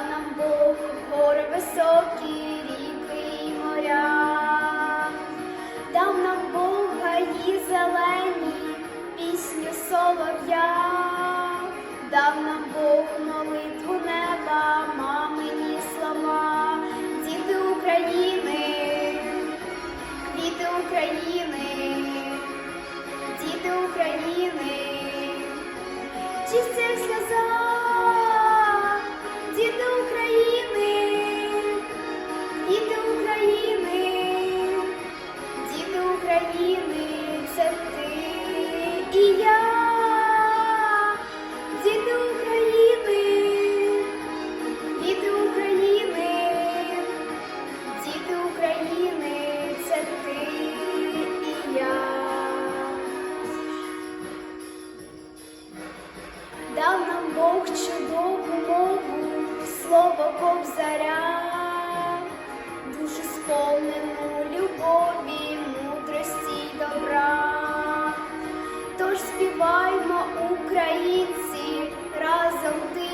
дав нам Бог гори високі ріки і моря, дав нам Бог гаї зелені, пісню солов'я, дав нам Бог молитву неба, мамині слова, діти України, діти України, діти України, чистих сльоза. Бог чудову мову, слово кобзаря, душу сповнену любові, мудрості й добра. Тож співаймо, українці, разом ти.